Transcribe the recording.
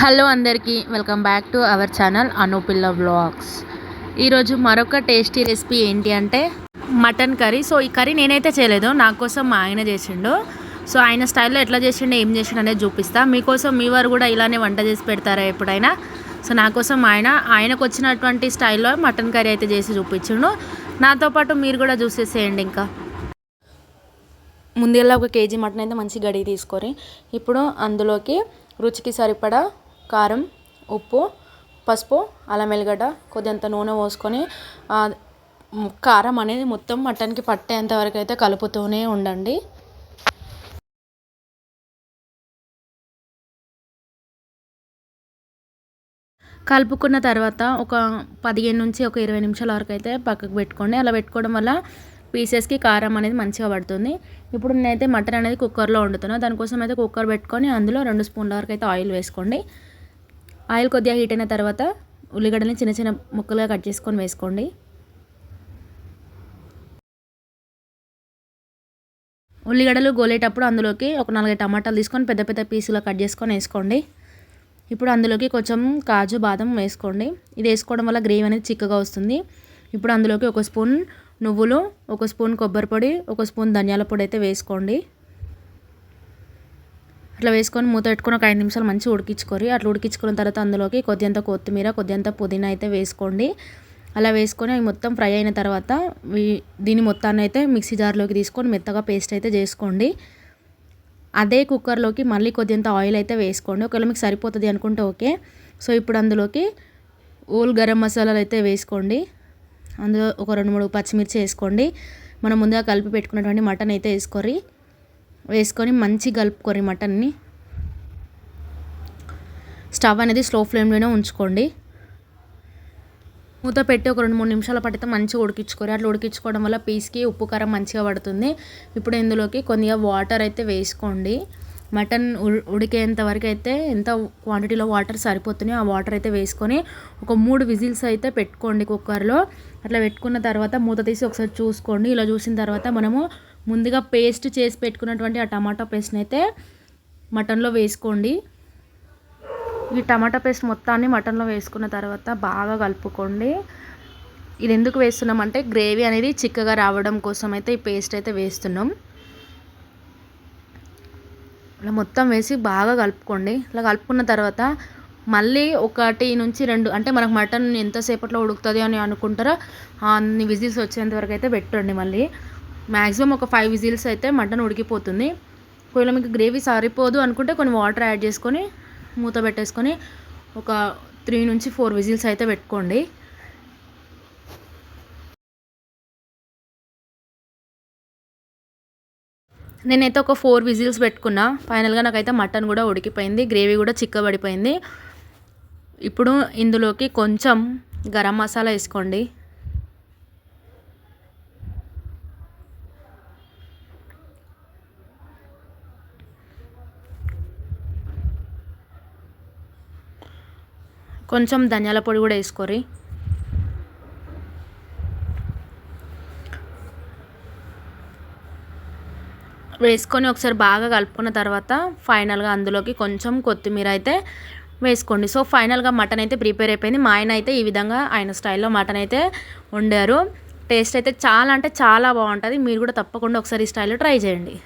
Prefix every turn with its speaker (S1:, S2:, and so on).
S1: Hello అందరికీ welcome back to our channel Anupilla vlogs. ఈరోజు మరొక టేస్టీ రెసిపీ ఏంటి అంటే మటన్ కర్రీ. సో ఈ కర్రీ నేనైతే చేయలేదు నా కోసం మా ఆయన చేసిండు. సో ఆయన స్టైల్లో ఎట్లా చేసిండో ఏం చేసిండు అనేది చూపిస్తా. మీకోసం మీ వారు కూడా ఇలానే వంట చేసి పెడతారా ఎప్పుడైనా? సో నా కోసం ఆయన ఆయనకు వచ్చినటువంటి స్టైల్లో మటన్ కర్రీ అయితే చేసి చూపించిండు. నాతో పాటు మీరు కూడా చూసేసేయండి ఇంకా. ముందుగా ఒక కేజీ మటన్ అయితే మంచి గడి తీసుకొని ఇప్పుడు అందులోకి రుచికి సరిపడా కారం ఉప్పు పసుపు అల్లం వెల్లిగడ్డ కొద్దింత నూనె పోసుకొని కారం అనేది మొత్తం మటన్కి పట్టేంత వరకు అయితే కలుపుతూనే ఉండండి. కలుపుకున్న తర్వాత ఒక పదిహేను నుంచి ఒక ఇరవై నిమిషాల వరకు అయితే పక్కకు పెట్టుకోండి. అలా పెట్టుకోవడం వల్ల పీసెస్కి కారం అనేది మంచిగా పడుతుంది. ఇప్పుడు నేనైతే మటన్ అనేది కుక్కర్లో వండుతున్నాను దానికోసం అయితే కుక్కర్ పెట్టుకొని అందులో రెండు స్పూన్ల వరకు అయితే ఆయిల్ వేసుకోండి. ఆయిల్ కొద్దిగా హీట్ అయిన తర్వాత ఉల్లిగడ్డని చిన్న చిన్న ముక్కలుగా కట్ చేసుకొని వేసుకోండి. ఉల్లిగడ్డలు గోలేటప్పుడు అందులోకి ఒక నాలుగైదు టమాటాలు తీసుకొని పెద్ద పెద్ద పీసులా కట్ చేసుకొని వేసుకోండి. ఇప్పుడు అందులోకి కొంచెం కాజు బాదం వేసుకోండి. ఇది వేసుకోవడం వల్ల గ్రేవీ అనేది చిక్కగా వస్తుంది. ఇప్పుడు అందులోకి ఒక స్పూన్ నువ్వులు ఒక స్పూన్ కొబ్బరి పొడి ఒక స్పూన్ ధనియాల పొడి అయితే వేసుకోండి. అట్లా వేసుకొని మూత పెట్టుకొని ఒక ఐదు నిమిషాలు మంచిగా ఉడికించుకోరి అట్లా ఉడికించుకున్న తర్వాత అందులోకి కొద్దింత కొత్తిమీర కొద్దింత పుదీనా అయితే వేసుకోండి. అలా వేసుకొని అవి మొత్తం ఫ్రై అయిన తర్వాత దీని మొత్తాన్ని అయితే మిక్సీ జార్లోకి తీసుకొని మెత్తగా పేస్ట్ అయితే చేసుకోండి. అదే కుక్కర్లోకి మళ్ళీ కొద్దింత ఆయిల్ అయితే వేసుకోండి. ఒకవేళ మీకు సరిపోతుంది అనుకుంటే ఓకే. సో ఇప్పుడు అందులోకి ఓల్ గరం మసాలాలు అయితే వేసుకోండి. అందులో ఒక రెండు మూడు పచ్చిమిర్చి వేసుకోండి. మనం ముందుగా కలిపి పెట్టుకున్నటువంటి మటన్ అయితే వేసుకోరి వేసుకొని మంచి కలుపుకోరి మటన్ని స్టవ్ అనేది స్లో ఫ్లేమ్లోనే ఉంచుకోండి. మూత పెట్టి ఒక రెండు మూడు నిమిషాల పడితే మంచిగా ఉడికించుకోరు అట్లా ఉడికించుకోవడం వల్ల పీస్కి ఉప్పు కారం మంచిగా పడుతుంది. ఇప్పుడు ఇందులోకి కొద్దిగా వాటర్ అయితే వేసుకోండి. మటన్ ఉడికేంత వరకు అయితే ఎంత క్వాంటిటీలో వాటర్ సరిపోతున్నాయో ఆ వాటర్ అయితే వేసుకొని ఒక మూడు విజిల్స్ అయితే పెట్టుకోండి కుక్కర్లో. అట్లా పెట్టుకున్న తర్వాత మూత తీసి ఒకసారి చూసుకోండి. ఇలా చూసిన తర్వాత మనము ముందుగా పేస్ట్ చేసి పెట్టుకున్నటువంటి ఆ టమాటా పేస్ట్ని అయితే మటన్లో వేసుకోండి. ఈ టమాటా పేస్ట్ మొత్తాన్ని మటన్లో వేసుకున్న తర్వాత బాగా కలుపుకోండి. ఇది ఎందుకు వేస్తున్నాం అంటే గ్రేవీ అనేది చిక్కగా రావడం కోసం అయితే ఈ పేస్ట్ అయితే వేస్తున్నాం. ఇలా మొత్తం వేసి బాగా కలుపుకోండి. ఇలా కలుపుకున్న తర్వాత మళ్ళీ ఒకటి నుంచి రెండు అంటే మనకు మటన్ ఎంతసేపట్లో ఉడుకుతుంది అని అనుకుంటారో అన్ని విజిల్స్ వచ్చేంత వరకు అయితే పెట్టండి మళ్ళీ. మ్యాక్సిమం ఒక ఫైవ్ విజిల్స్ అయితే మటన్ ఉడికిపోతుంది. ఒకవేళ మీకు గ్రేవీ సరిపోదు అనుకుంటే కొన్ని వాటర్ యాడ్ చేసుకొని మూత పెట్టేసుకొని ఒక త్రీ నుంచి ఫోర్ విజిల్స్ అయితే పెట్టుకోండి. నేనైతే ఒక ఫోర్ విజిల్స్ పెట్టుకున్నా. ఫైనల్గా నాకైతే మటన్ కూడా ఉడికిపోయింది. గ్రేవీ కూడా చిక్కబడిపోయింది. ఇప్పుడు ఇందులోకి కొంచెం గరం మసాలా వేసుకోండి. కొంచెం ధనియాల పొడి కూడా వేసుకోరి వేసుకొని ఒకసారి బాగా కలుపుకున్న తర్వాత ఫైనల్గా అందులోకి కొంచెం కొత్తిమీర అయితే వేసుకోండి. సో ఫైనల్గా మటన్ అయితే ప్రిపేర్ అయిపోయింది. మా ఆయన అయితే ఈ విధంగా ఆయన స్టైల్లో మటన్ అయితే వండారు. టేస్ట్ అయితే చాలా అంటే చాలా బాగుంటుంది. మీరు కూడా తప్పకుండా ఒకసారి ఈ స్టైల్లో ట్రై చేయండి.